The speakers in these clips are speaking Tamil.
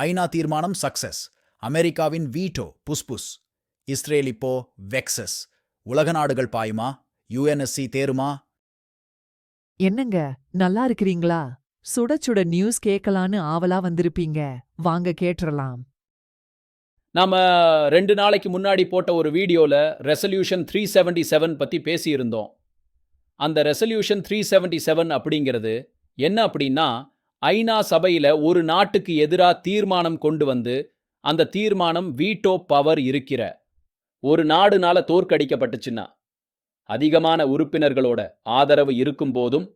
ஐநா தீர்மானம் சக்சஸ் அமெரிக்காவின் வீட்டோ புஸ்புஸ் இஸ்ரேல் இப்போ வெக்சஸ் உலக நாடுகள் பாயுமா? யுஎன்எஸ்சி தேருமா? என்னங்க நல்லா இருக்கிறீங்களா? சுட சுட நியூஸ் கேட்கலான்னு ஆவலா வந்திருப்பீங்க. வாங்க கேட்டுறலாம். நாம ரெண்டு நாளைக்கு முன்னாடி போட்ட ஒரு வீடியோல ரெசல்யூஷன் த்ரீ செவன்டி செவன் பத்தி பேசியிருந்தோம். அந்த ரெசல்யூஷன் த்ரீ செவன்டி செவன் அப்படிங்கிறது என்ன அப்படின்னா ஐநா சபையில ஒரு நாட்டுக்கு எதிராக தீர்மானம் கொண்டு வந்து அந்த தீர்மானம் வீட்டோ பவர் இருக்கிற ஒரு நாடுனால தோற்கடிக்கப்பட்டுச்சுன்னா அதிகமான உறுப்பினர்களோட ஆதரவு இருக்கும் போதும்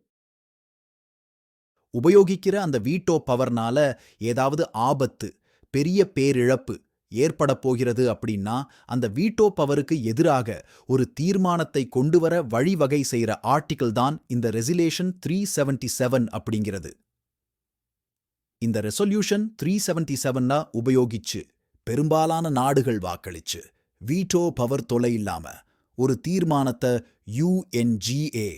உபயோகிக்கிற அந்த வீட்டோ பவர்னால ஏதாவது ஆபத்து பெரிய பேரிழப்பு ஏற்பட போகிறது அப்படின்னா அந்த வீட்டோ பவருக்கு எதிராக ஒரு தீர்மானத்தை கொண்டு வர வழிவகை செய்யற ஆர்டிக்கிள் தான் இந்த ரெசிலேஷன் த்ரீ செவன்டி செவன் அப்படிங்கிறது. இந்த ரெசொல்யூஷன் த்ரீ செவன்டி செவன்னா உபயோகிச்சு பெரும்பாலான நாடுகள் வாக்களிச்சு. வீட்டோ பவர் தொலை இல்லாம ஒரு தீர்மானத்தை யுஎன்ஜிஏ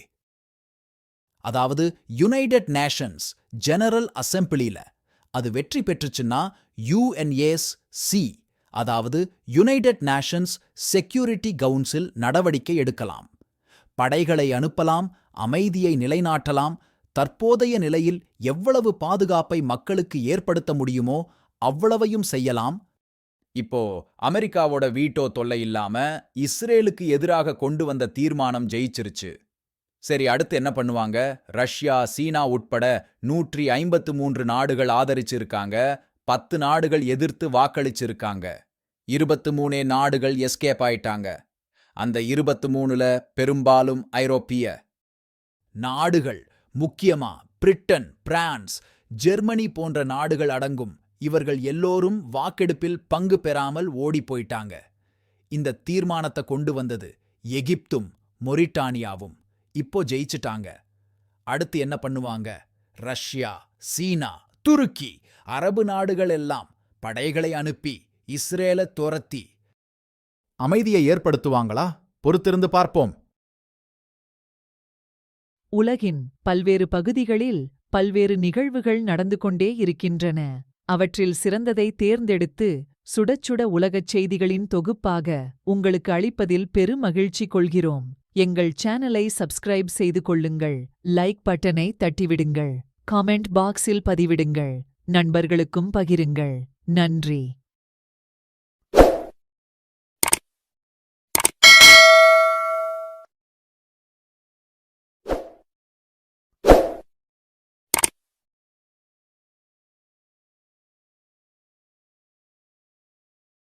அதாவது யுனைடெட் நேஷன்ஸ் ஜெனரல் அசெம்பிளில அது வெற்றி பெற்றுச்சுன்னா யுஎன்ஏஎஸ் சி அதாவது யுனைடெட் நேஷன்ஸ் செக்யூரிட்டி கவுன்சில் நடவடிக்கை எடுக்கலாம். படைகளை அனுப்பலாம் அமைதியை நிலைநாட்டலாம் தற்போதைய நிலையில் எவ்வளவு பாதுகாப்பை மக்களுக்கு ஏற்படுத்த முடியுமோ அவ்வளவையும் செய்யலாம். இப்போ அமெரிக்காவோட வீட்டோ தொல்லை இல்லாம இஸ்ரேலுக்கு எதிராக கொண்டு வந்த தீர்மானம் ஜெயிச்சிருச்சு. சரி அடுத்து என்ன பண்ணுவாங்க? ரஷ்யா சீனா உட்பட நூற்றி ஐம்பத்து மூன்று நாடுகள் ஆதரிச்சிருக்காங்க பத்து நாடுகள் எதிர்த்து வாக்களிச்சிருக்காங்க. இருபத்து மூணே நாடுகள் எஸ்கேப் ஆயிட்டாங்க. அந்த இருபத்து மூணுல பெரும்பாலும் ஐரோப்பிய நாடுகள் முக்கியமா பிரிட்டன் பிரான்ஸ் ஜெர்மனி போன்ற நாடுகள் அடங்கும் இவர்கள் எல்லோரும் வாக்கெடுப்பில் பங்கு பெறாமல் ஓடிப் போயிட்டாங்க. இந்த தீர்மானத்தை கொண்டு வந்தது எகிப்தும் மொரிட்டானியாவும். இப்போ ஜெயிச்சிட்டாங்க. அடுத்து என்ன பண்ணுவாங்க? ரஷ்யா சீனா துருக்கி அரபு நாடுகள் எல்லாம் படைகளை அனுப்பி இஸ்ரேல துரத்தி. அமைதியை ஏற்படுத்துவாங்களா? பொறுத்திருந்து பார்ப்போம். உலகின் பல்வேறு பகுதிகளில் பல்வேறு நிகழ்வுகள் நடந்து கொண்டே இருக்கின்றன. அவற்றில் சிறந்ததை தேர்ந்தெடுத்து சுடச்சுட உலகச் செய்திகளின் தொகுப்பாக உங்களுக்கு அளிப்பதில் பெருமகிழ்ச்சி கொள்கிறோம். எங்கள் சேனலை சப்ஸ்கிரைப் செய்து கொள்ளுங்கள். லைக் பட்டனை தட்டிவிடுங்கள். காமெண்ட் பாக்ஸில் பதிவிடுங்கள். நண்பர்களுக்கும் பகிருங்கள். நன்றி.